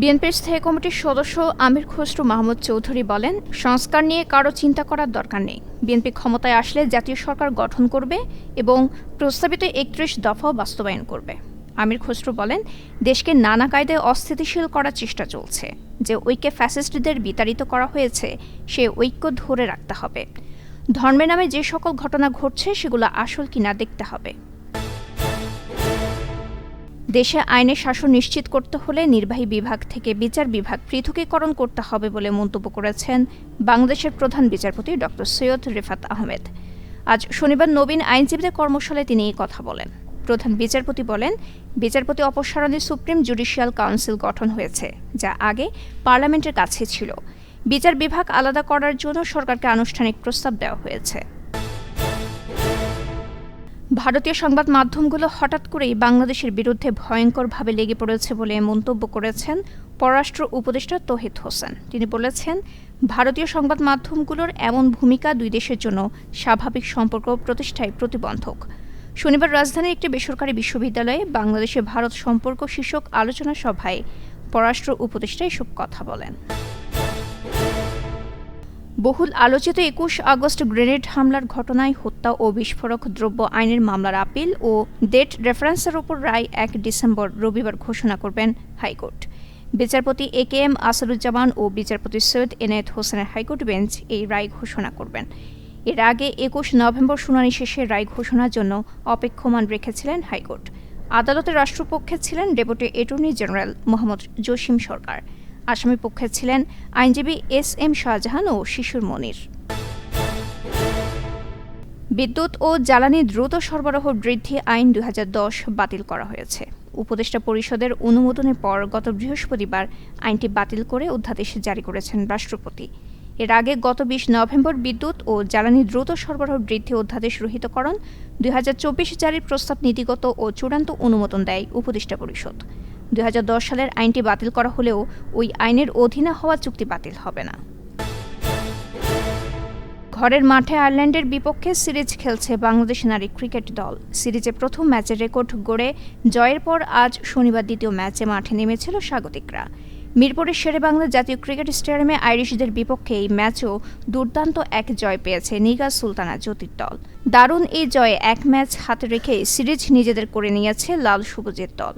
বিএনপির স্থায়ী কমিটির সদস্য আমির খসরু মাহমুদ চৌধুরী বলেন, সংস্কার নিয়ে কারও চিন্তা করার দরকার নেই। বিএনপি ক্ষমতায় আসলে জাতীয় সরকার গঠন করবে এবং প্রস্তাবিত একত্রিশ দফাও বাস্তবায়ন করবে। আমির খসরু বলেন, দেশকে নানা কায়দায় অস্থিতিশীল করার চেষ্টা চলছে। যে ঐক্যে ফ্যাসিস্টদের বিতাড়িত করা হয়েছে, সে ঐক্য ধরে রাখতে হবে। ধর্মের নামে যে সকল ঘটনা ঘটছে, সেগুলো আসল কিনা দেখতে হবে। দেশে আইনের শাসন নিশ্চিত করতে হলে নির্বাহী বিভাগ থেকে বিচার বিভাগ পৃথকীকরণ করতে হবে বলে মন্তব্য করেছেন বাংলাদেশের প্রধান বিচারপতি ড. সৈয়দ রেফাত আহমেদ। আজ শনিবার নবীন আইনজীবীদের কর্মশালায় তিনি এই কথা বলেন। প্রধান বিচারপতি বলেন, বিচারপতি অপসারণে সুপ্রিম জুডিশিয়াল কাউন্সিল গঠন হয়েছে, যা আগে পার্লামেন্টের কাছে ছিল। বিচার বিভাগ আলাদা করার জন্য সরকারকে আনুষ্ঠানিক প্রস্তাব দেওয়া হয়েছে। ভারতীয় সংবাদ মাধ্যমগুলো হঠাৎ করেই বাংলাদেশের বিরুদ্ধে ভয়ঙ্করভাবে লেগে পড়েছে বলে মন্তব্য করেছেন পররাষ্ট্র উপদেষ্টা তহিদ হোসেন। তিনি বলেছেন, ভারতীয় সংবাদ মাধ্যমগুলোর এমন ভূমিকা দুই দেশের জন্য স্বাভাবিক সম্পর্ক প্রতিষ্ঠায় প্রতিবন্ধক। শনিবার রাজধানীর একটি বেসরকারি বিশ্ববিদ্যালয়ে বাংলাদেশে ভারত সম্পর্ক শীর্ষক আলোচনা সভায় পররাষ্ট্র উপদেষ্টা এসব কথা বলেন। বহুল আলোচিত একুশ আগস্ট গ্রেনেড হামলার ঘটনায় হত্যা ও বিস্ফোরক দ্রব্য আইনের মামলার আপিল ও ডেট রেফারেন্সের ওপর রায় এক ডিসেম্বর রবিবার ঘোষণা করবেন হাইকোর্ট। বিচারপতি এ কে এম আসাদুজ্জামান ও বিচারপতি সৈয়দ এনায়েত হোসেনের হাইকোর্ট বেঞ্চ এই রায় ঘোষণা করবেন। এর আগে একুশ নভেম্বর শুনানি শেষে রায় ঘোষণার জন্য অপেক্ষমান রেখেছিলেন হাইকোর্ট। আদালতের রাষ্ট্রপক্ষে ছিলেন deputy attorney general Mohammad Jasim Sarkar. আসামি পক্ষে ছিলেন আইনজীবী এস এম শাহজাহান ও শিশুর মনির। বিদ্যুৎ ও জ্বালানি দ্রুত সরবরাহ বৃদ্ধি আইন দুই হাজার দশ বাতিল করা হয়েছে। উপদেষ্টা পরিষদের অনুমোদনের পর গত বৃহস্পতিবার আইনটি বাতিল করে অধ্যাদেশ জারি করেছেন রাষ্ট্রপতি। এর আগে গত বিশ নভেম্বর বিদ্যুৎ ও জ্বালানি দ্রুত সরবরাহ বৃদ্ধি অধ্যাদেশ রহিতকরণ দুই জারির প্রস্তাব নীতিগত ও চূড়ান্ত অনুমোদন দেয় উপদেষ্টা পরিষদ। দুই হাজার দশ সালের আইনটি বাতিল করা হলেও ওই আইনের অধীনে হওয়া চুক্তি বাতিল হবে না। ঘরের মাঠে আয়ারল্যান্ডের বিপক্ষে সিরিজ খেলছে বাংলাদেশ নারী ক্রিকেট দল। সিরিজে প্রথম ম্যাচের রেকর্ড গড়ে জয়ের পর আজ শনিবার দ্বিতীয় ম্যাচে মাঠে নেমেছিল স্বাগতিকরা। মিরপুরের শেরেবাংলা জাতীয় ক্রিকেট স্টেডিয়ামে আইরিশদের বিপক্ষে এই ম্যাচও দুর্দান্ত এক জয় পেয়েছে নিগা সুলতানা জ্যোতির দল। দারুণ এই জয়ে এক ম্যাচ হাতে রেখে সিরিজ নিজেদের করে নিয়েছে লাল সবুজের দল।